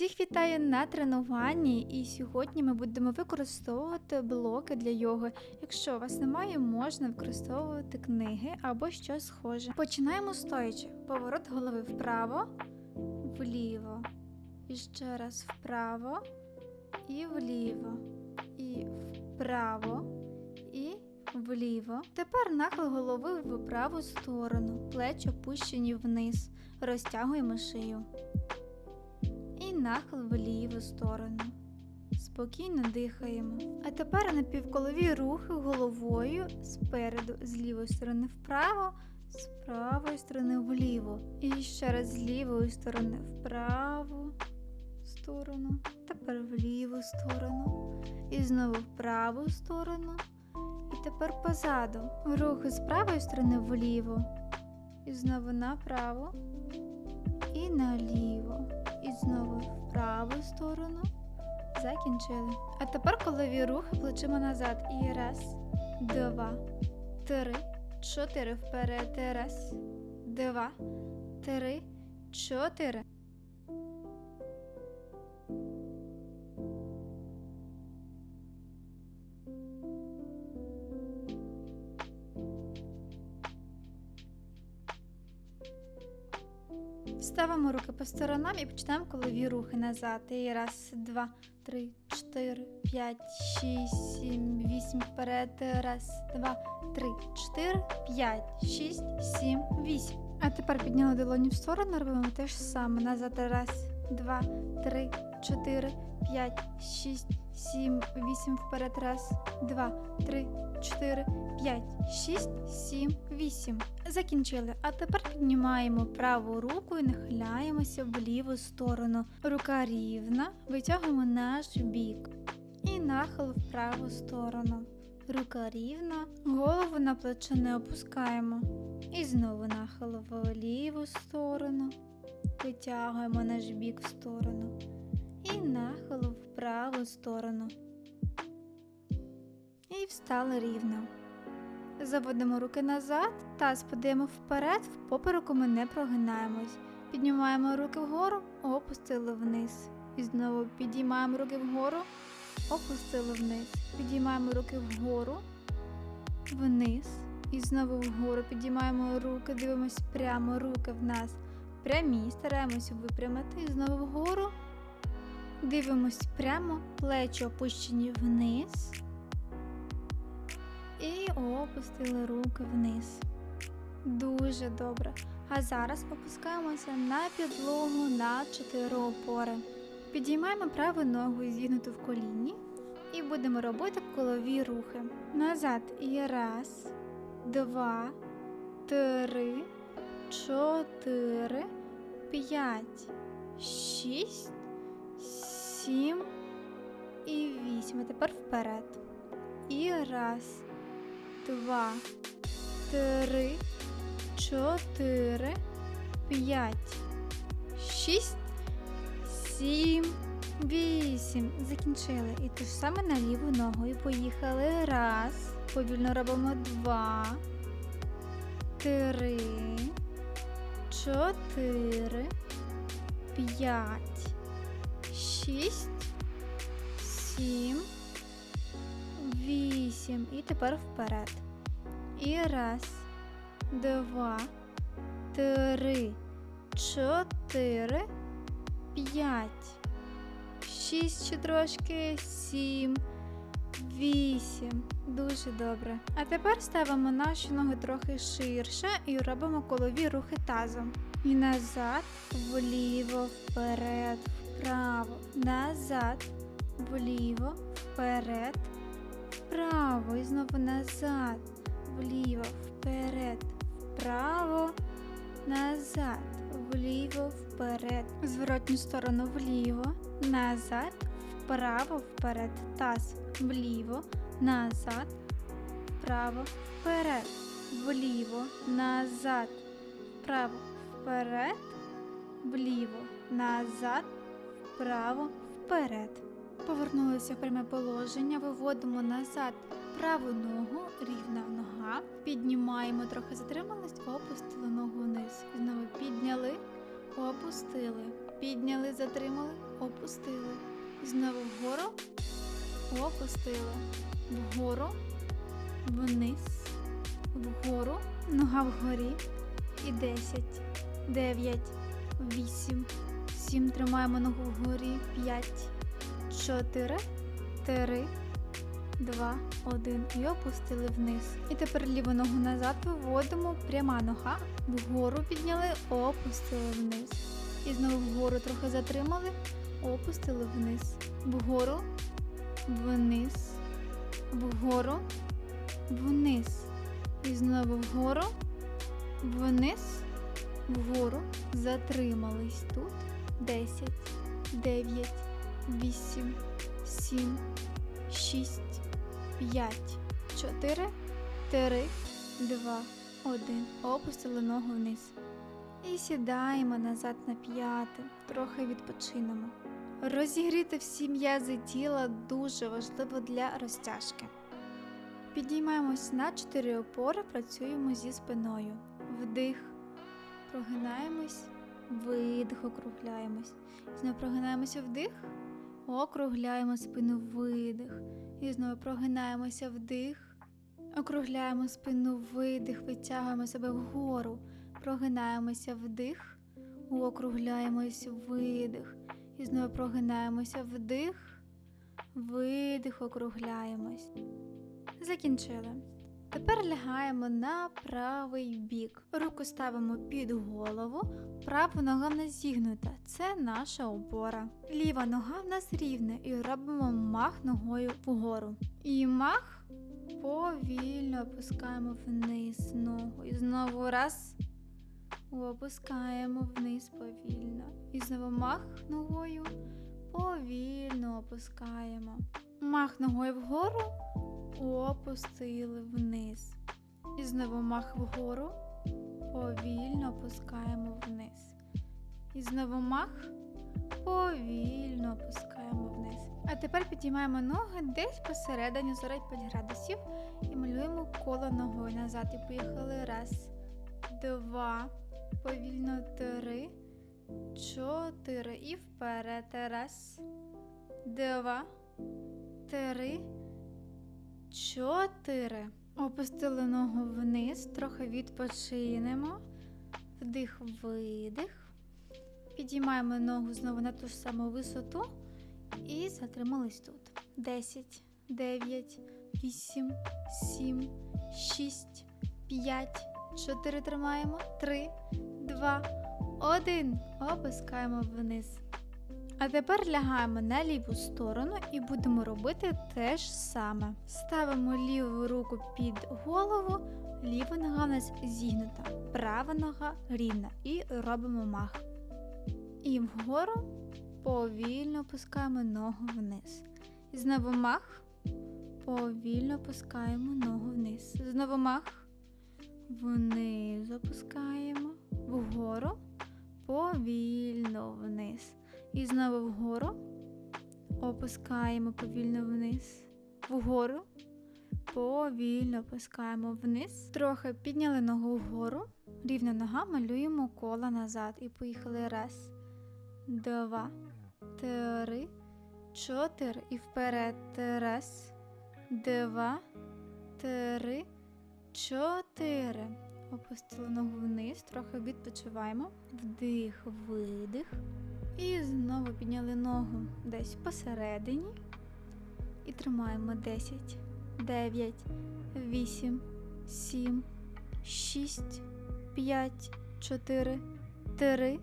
Всіх вітаю на тренуванні, і сьогодні ми будемо використовувати блоки для йоги. Якщо у вас немає, можна використовувати книги або щось схоже. Починаємо стоячи. Поворот голови вправо, вліво. І ще раз вправо і вліво. І вправо і вліво. Тепер нахил голови в праву сторону, плечі опущені вниз. Розтягуємо шию. Нахил в ліву сторону. Спокійно дихаємо. А тепер напівколові рухи головою спереду, з лівої сторони вправо, з правої сторони вліво. І ще раз з лівої сторони вправу сторону. Тепер в ліву сторону. І знову в праву сторону. І тепер позаду. Рухи з правої сторони вліво. І знову направо. І наліво. І знову в праву сторону. Закінчили. А тепер колові рухи плечима назад. І раз, два, три, чотири. Вперед. Раз, два, три, чотири. Ставимо руки по сторонам і починаємо колові рухи назад. І раз, два, три, чотири, п'ять, шість, сім, вісім. Вперед. Раз, два, три, чотири, п'ять, шість, сім, вісім. А тепер підняли долоні в сторону, робимо те ж саме. Назад. Раз, два, три, чотири, п'ять, шість, сім, вісім. Вперед. Раз, два, три, чотири, п'ять, шість, сім, вісім. Закінчили. А тепер піднімаємо праву руку і нахиляємося в ліву сторону. Рука рівна, витягуємо наш бік. І нахил в праву сторону. Рука рівна, голову на плече не опускаємо. І знову нахил в ліву сторону. Витягуємо наш бік в сторону. І нахил в праву сторону. І встали рівно. Заводимо руки назад, таз подаємо вперед, в попереку ми не прогинаємось. Піднімаємо руки вгору, опустили вниз. І знову підіймаємо руки вгору, опустили вниз. Підіймаємо руки вгору, вниз. І знову вгору підіймаємо руки, дивимось прямо, руки в нас прямі, стараємось випрямити. І знову вгору. Дивимось прямо, плечі опущені вниз. І опустили руки вниз. Дуже добре. А зараз опускаємося на підлогу на чотири опори. Підіймаємо праву ногу зігнуту в коліні і будемо робити колові рухи. Назад і раз, два, три, чотири, п'ять, шість, сім і вісім. Тепер вперед. І раз два, три, чотири, п'ять, шість, сім, вісім. Закінчили. І те ж саме на ліву ногу. І поїхали. Раз. Повільно робимо два, три, чотири, п'ять, шість, сім. Вісім. І тепер вперед. І раз, два, три, чотири, п'ять, шість ще трошки, сім, вісім. Дуже добре. А тепер ставимо наші ноги трохи ширше і робимо колові рухи тазом. І назад, вліво, вперед, вправо, назад, вліво, вперед вправо і знову назад, вліво, вперед, вправо, назад, вліво, вперед, зворотню сторону вліво, назад, вправо, вперед, таз, вліво, назад, вправо, вперед, вліво, назад, вправо, вперед, вліво, назад, вправо, вперед. Повернулися в пряме положення, виводимо назад праву ногу, рівна нога. Піднімаємо, трохи затримались, опустили ногу вниз. Знову підняли, опустили. Підняли, затримали, опустили. Знову вгору, опустили. Вгору, вниз, вгору, нога вгорі. І 10, 9, 8, 7. Тримаємо ногу вгорі. 5, 4, 3, 2, 1. І опустили вниз. І тепер ліву ногу назад виводимо. Пряма нога. Вгору підняли, опустили вниз. І знову вгору трохи затримали, опустили вниз. Вгору, вниз, вгору, вниз. І знову вгору, вниз, вгору. Затримались тут. 10, 9, 8, 7, 6, 5, 4, 3, 2, 1. Опустили ногу вниз. І сідаємо назад на п'яти, трохи відпочинемо. Розігріти всі м'язи тіла дуже важливо для розтяжки. Підіймаємось на чотири опори, працюємо зі спиною. Вдих, прогинаємось, видих, округляємось. Знову прогинаємося вдих, округляємо спину, видих. І знову прогинаємося вдих, округляємо спину, видих, витягуємо себе вгору. Прогинаємося вдих, округляємось видих. І знову прогинаємося вдих, видих, округляємось. Закінчили. Тепер лягаємо на правий бік. Руку ставимо під голову, права нога в нас зігнута. Це наша опора. Ліва нога в нас рівна і робимо мах ногою вгору. І мах повільно опускаємо вниз ногу. І знову раз. Опускаємо вниз повільно. І знову мах ногою повільно опускаємо. Мах ногою вгору опустили вниз. І знову мах вгору повільно опускаємо вниз. І знову мах повільно опускаємо вниз. А тепер підіймаємо ноги десь посередині 45 градусів і малюємо коло ногою назад. І поїхали. Раз, два, повільно три, чотири. І вперед. Раз, два, три, чотири. Опустили ногу вниз, трохи відпочинемо. Вдих, видих. Підіймаємо ногу знову на ту ж саму висоту і затримались тут. 10, 9, 8, 7, 6, 5, 4 тримаємо, 3, 2, 1. Опускаємо вниз. А тепер лягаємо на ліву сторону і будемо робити те ж саме. Ставимо ліву руку під голову, ліва нога у нас зігнута, права нога рівна і робимо мах. І вгору повільно опускаємо ногу вниз. І знову мах, повільно опускаємо ногу вниз. Знову мах, вниз опускаємо, вгору, повільно вниз. І знову вгору опускаємо повільно вниз. Вгору повільно опускаємо вниз. Трохи підняли ногу вгору. Рівна нога малюємо коло назад. І поїхали. Раз, два, три, чотири. І вперед. Раз, два, три, чотири. Опустили ногу вниз, трохи відпочиваємо. Вдих, видих. І знову підняли ногу десь посередині. І тримаємо 10, 9, 8, 7, 6, 5, 4, 3,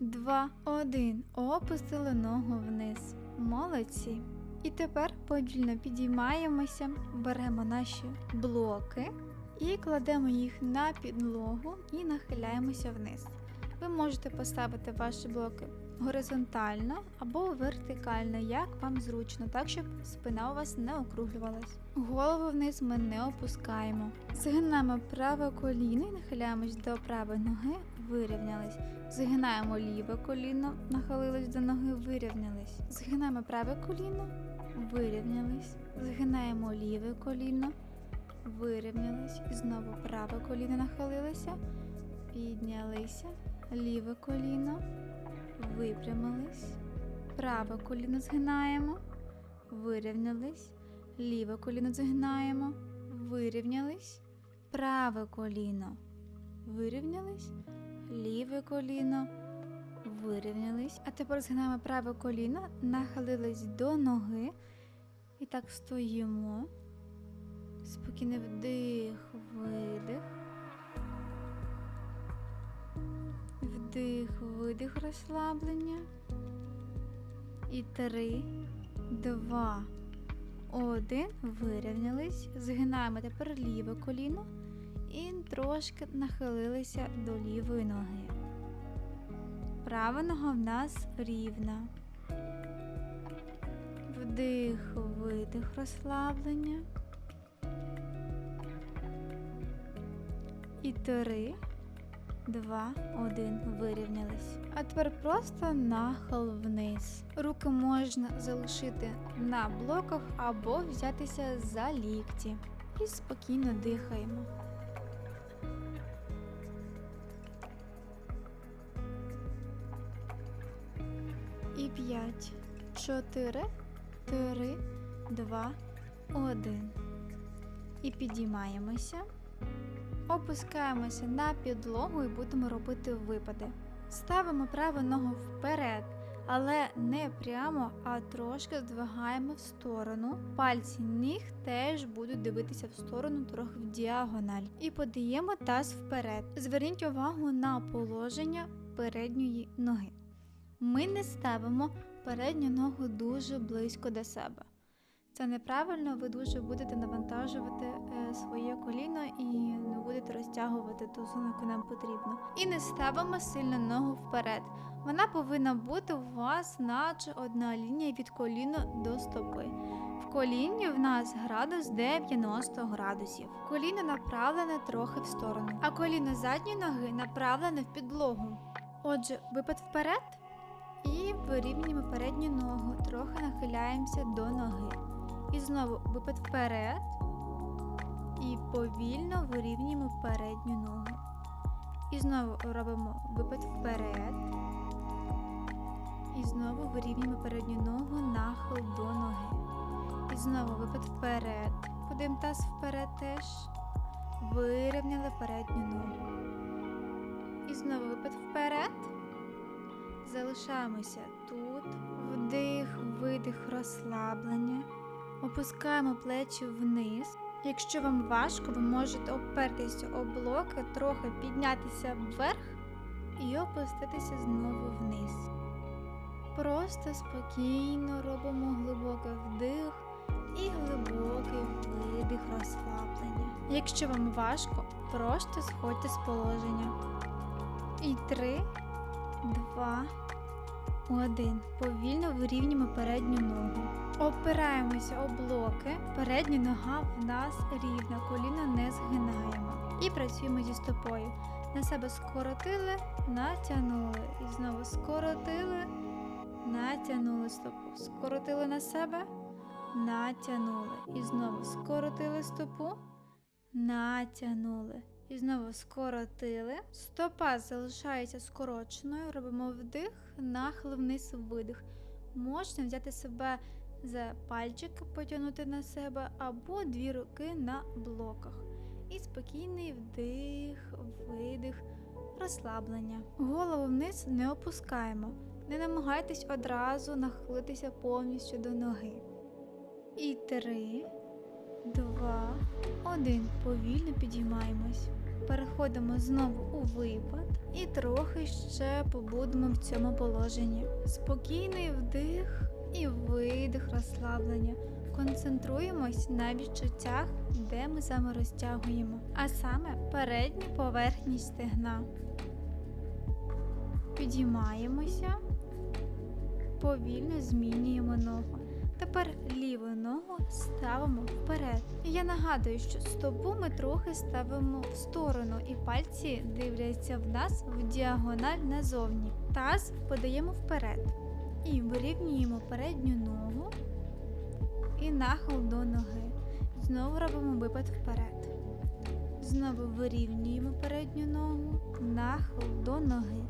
2, 1. Опустили ногу вниз. Молодці. І тепер повільно підіймаємося, беремо наші блоки і кладемо їх на підлогу і нахиляємося вниз. Ви можете поставити ваші блоки горизонтально або вертикально, як вам зручно, так щоб спина у вас не округлювалась. Голову вниз ми не опускаємо. Згинаємо праве коліно і нахиляємось до правої ноги, вирівнялись. Згинаємо ліве коліно, нахилились до ноги, вирівнялись. Згинаємо праве коліно, вирівнялись. Згинаємо ліве коліно, вирівнялись. І знову праве коліно нахилилося, піднялися, ліве коліно випрямились, праве коліно згинаємо, вирівнялись, ліве коліно згинаємо, вирівнялись, праве коліно, вирівнялись, ліве коліно, вирівнялись. А тепер згинаємо праве коліно, нахилились до ноги. І так стоїмо. Спокійний вдих, видих. Вдих, видих, розслаблення. І три, два, один. Вирівнялись. Згинаємо тепер ліве коліно і трошки нахилилися до лівої ноги. Права нога в нас рівна. Вдих, видих, розслаблення. І три, два, один. Вирівнялись. А тепер просто нахил вниз. Руки можна залишити на блоках або взятися за лікті. І спокійно дихаємо. І п'ять, чотири, три, два, один. І підіймаємося. Опускаємося на підлогу і будемо робити випади. Ставимо праву ногу вперед, але не прямо, а трошки здвигаємо в сторону. Пальці ніг теж будуть дивитися в сторону трохи в діагональ. І подаємо таз вперед. Зверніть увагу на положення передньої ноги. Ми не ставимо передню ногу дуже близько до себе. Це неправильно, ви дуже будете навантажувати е, своє коліно і не будете розтягувати ту зону, яку нам потрібно. І не ставимо сильно ногу вперед. Вона повинна бути у вас наче одна лінія від коліна до стопи. В коліні в нас градус 90 градусів. Коліно направлене трохи в сторону, а коліно задньої ноги направлене в підлогу. Отже, випад вперед і вирівнюємо передню ногу, трохи нахиляємося до ноги. І знову випад вперед. І повільно вирівнюємо передню ногу. І знову робимо випад вперед. І знову вирівнюємо передню ногу нахил до ноги. І знову випад вперед. Подим таз вперед теж. Вирівняли передню ногу. І знову випад вперед. Залишаємося тут. Вдих, видих, розслаблення. Опускаємо плечі вниз. Якщо вам важко, ви можете опертися об блоки, трохи піднятися вверх і опуститися знову вниз. Просто спокійно робимо глибокий вдих і глибокий видих розслаблення. Якщо вам важко, просто сходьте з положення. І три, два, один. Повільно вирівнюємо передню ногу. Опираємося об блоки. Передня нога в нас рівна, коліно не згинаємо. І працюємо зі стопою. На себе скоротили, натягнули. І знову скоротили, натягнули стопу. Скоротили на себе, натягнули. І знову скоротили стопу, натягнули. І знову скоротили. Стопа залишається скороченою. Робимо вдих, нахил вниз видих. Можна взяти себе за пальчики, потягнути на себе, або дві руки на блоках. І спокійний вдих, видих, розслаблення. Голову вниз не опускаємо. Не намагайтесь одразу нахилитися повністю до ноги. І три, два, один. Повільно підіймаємось. Переходимо знову у випад і трохи ще побудемо в цьому положенні. Спокійний вдих і видих розслаблення. Концентруємось на відчуттях, де ми саме розтягуємо, а саме передню поверхність стегна. Підіймаємося, повільно змінюємо ногу. Тепер ліву ногу ставимо вперед. Я нагадую, що стопу ми трохи ставимо в сторону, і пальці дивляться в нас в діагональ назовні. Таз подаємо вперед. І вирівнюємо передню ногу і нахил до ноги. Знову робимо випад вперед. Знову вирівнюємо передню ногу, нахил до ноги.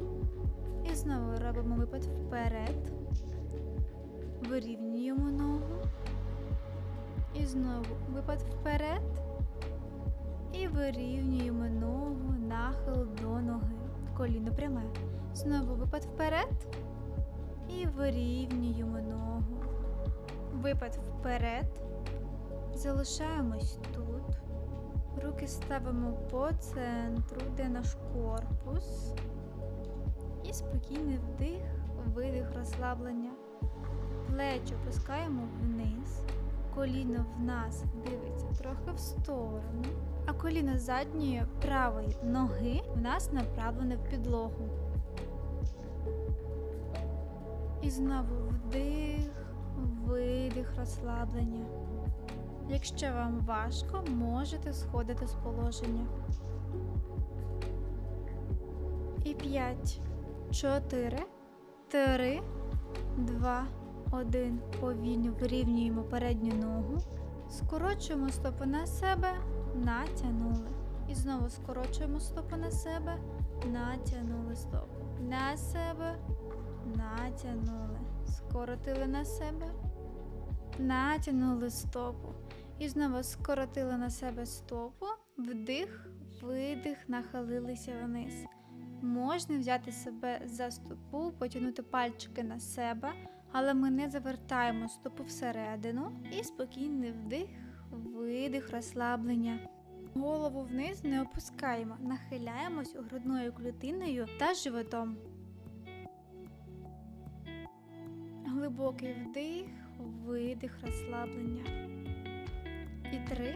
І знову робимо випад вперед. Вирівнюємо ногу. І знову випад вперед. І вирівнюємо ногу, нахил до ноги. Коліно пряме. Знову випад вперед. І вирівнюємо ногу. Випад вперед. Залишаємось тут. Руки ставимо по центру, де наш корпус. І спокійний вдих, видих розслаблення. Плечі опускаємо вниз. Коліно в нас дивиться трохи в сторону, а коліно задньої правої ноги в нас направлене в підлогу. І знову вдих, видих розслаблення. Якщо вам важко, можете сходити з положення. І 5, 4, 3, 2, 1. Повільно вирівнюємо передню ногу. Скорочуємо стопу на себе, натягнули. І знову скорочуємо стопу на себе, натягнули стопу. На себе, натягнули. Скоротили на себе, натягнули стопу. І знову скоротили на себе стопу, вдих, видих, нахилилися вниз. Можна взяти себе за стопу, потягнути пальчики на себе, але ми не завертаємо стопу всередину і спокійний вдих, видих, розслаблення. Голову вниз не опускаємо, нахиляємось грудною клітиною та животом. Глибокий вдих, видих, розслаблення. І три,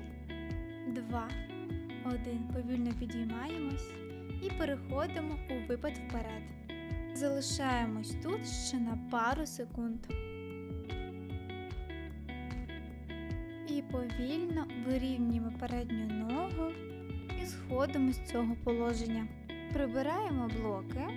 два, один. Повільно підіймаємось і переходимо у випад вперед. Залишаємось тут ще на пару секунд. І повільно вирівнюємо передню ногу і сходимо з цього положення. Прибираємо блоки,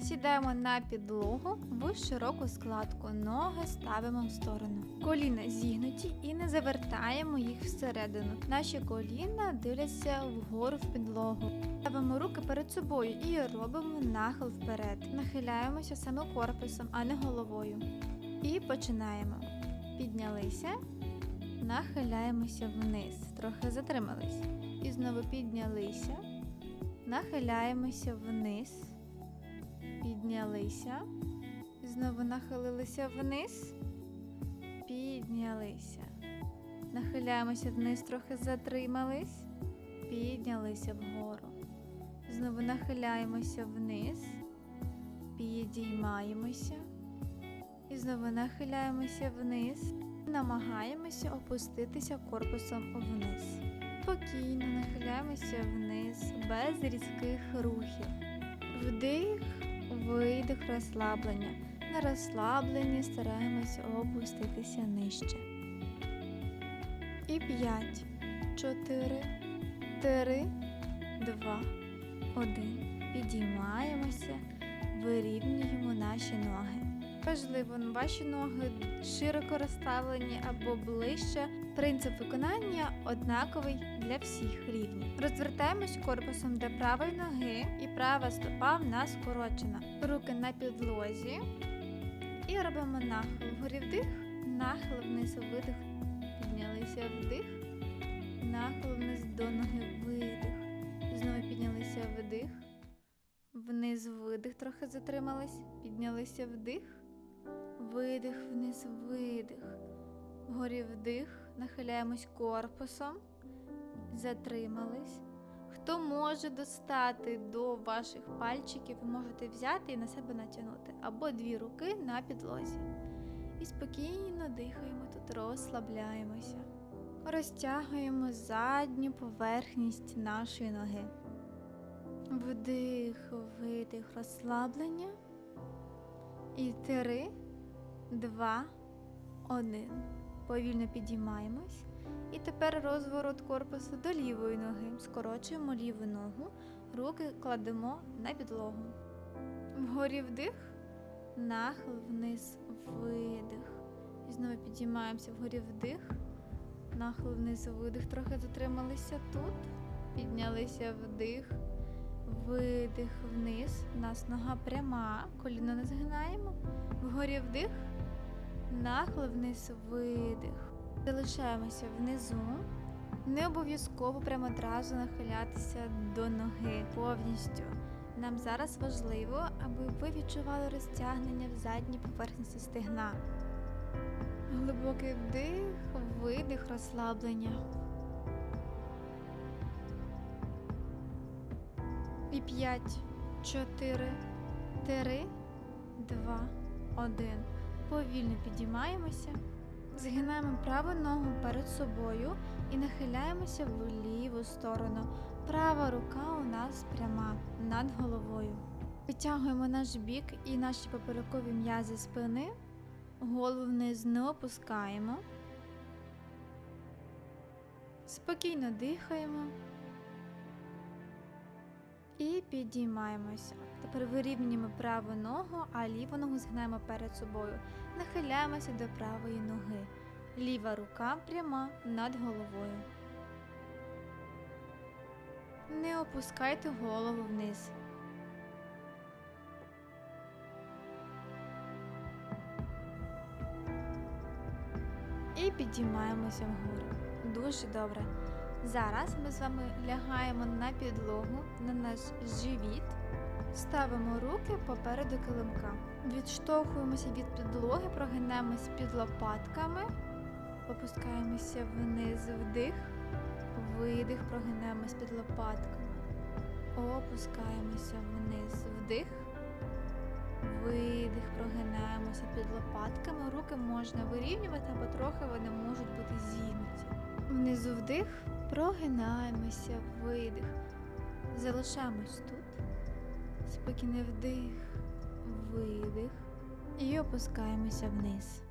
сідаємо на підлогу в широку складку. Ноги ставимо в сторону. Коліна зігнуті і не завертаємо їх всередину. Наші коліна дивляться вгору в підлогу. Ставимо руки перед собою і робимо нахил вперед. Нахиляємося саме корпусом, а не головою. І починаємо. Піднялися, нахиляємося вниз. Трохи затримались. І знову піднялися, нахиляємося вниз, піднялися, знову нахилилися вниз, піднялися. Нахиляємося вниз, трохи затримались, піднялися вгору. Знову нахиляємося вниз, підіймаємося. І знову нахиляємося вниз, намагаємося опуститися корпусом вниз. Спокійно нахиляємося вниз, без різких рухів. Вдих, видих, розслаблення. На розслабленні стараємося опуститися нижче. І 5, 4, 3, 2, 1. Підіймаємося, вирівнюємо наші ноги. Важливо, ваші ноги широко розставлені або ближче. Принцип виконання однаковий для всіх рівнів. Розвертаємось корпусом до правої ноги, і права стопа в нас скорочена. Руки на підлозі. І робимо нахил. Вгорі вдих, нахил вниз видих. Піднялися вдих, нахил вниз до ноги видих. Знову піднялися вдих. Вниз видих, трохи затримались. Піднялися вдих. Видих, вниз, видих. Вгорі вдих, нахиляємось корпусом, затримались. Хто може достати до ваших пальчиків, ви можете взяти і на себе натягнути. Або дві руки на підлозі. І спокійно дихаємо тут, розслабляємося. Розтягуємо задню поверхність нашої ноги. Вдих, видих, розслаблення. І три, два, один. Повільно підіймаємось. І тепер розворот корпусу до лівої ноги. Скорочуємо ліву ногу, руки кладемо на підлогу. Вгорі вдих, нахил вниз, видих. І знову підіймаємося вгорі вдих, нахил вниз, видих. Трохи затрималися тут. Піднялися вдих, видих вниз. У нас нога пряма, коліно не згинаємо. Вгорі вдих, нахил вниз, видих. Залишаємося внизу. Не обов'язково прямо одразу нахилятися до ноги повністю. Нам зараз важливо, аби ви відчували розтягнення в задній поверхності стегна. Глибокий вдих, видих, розслаблення. І 5, 4, 3, 2, 1. Повільно підіймаємося. Згинаємо праву ногу перед собою і нахиляємося в ліву сторону. Права рука у нас пряма над головою. Витягуємо наш бік і наші поперекові м'язи спини. Голову вниз не опускаємо. Спокійно дихаємо. І підіймаємося. Тепер вирівнюємо праву ногу, а ліву ногу згинаємо перед собою. Нахиляємося до правої ноги. Ліва рука пряма над головою. Не опускайте голову вниз. І підіймаємося вгору. Дуже добре. Зараз ми з вами лягаємо на підлогу, на наш живіт, ставимо руки попереду килимка. Відштовхуємося від підлоги, прогинаємось під лопатками, опускаємося вниз вдих, видих, прогинаємось під лопатками, опускаємося вниз вдих, видих, прогинаємося під лопатками. Руки можна вирівнювати, або трохи вони можуть бути зігнуті. Внизу вдих, прогинаємося, видих. Залишаємось тут. Спокійний вдих, видих. І опускаємося вниз.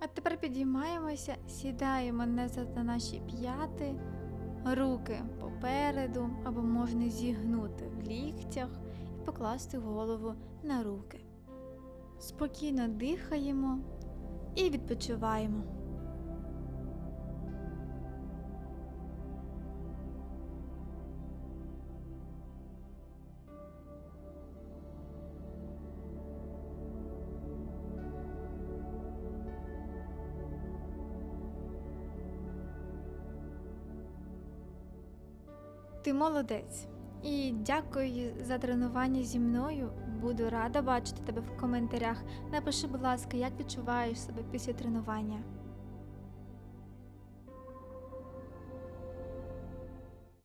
А тепер підіймаємося, сідаємо назад на наші п'яти, руки попереду, або можна зігнути в ліктях і покласти голову на руки. Спокійно дихаємо і відпочиваємо. Молодець. І дякую за тренування зі мною. Буду рада бачити тебе в коментарях. Напиши, будь ласка, як відчуваєш себе після тренування.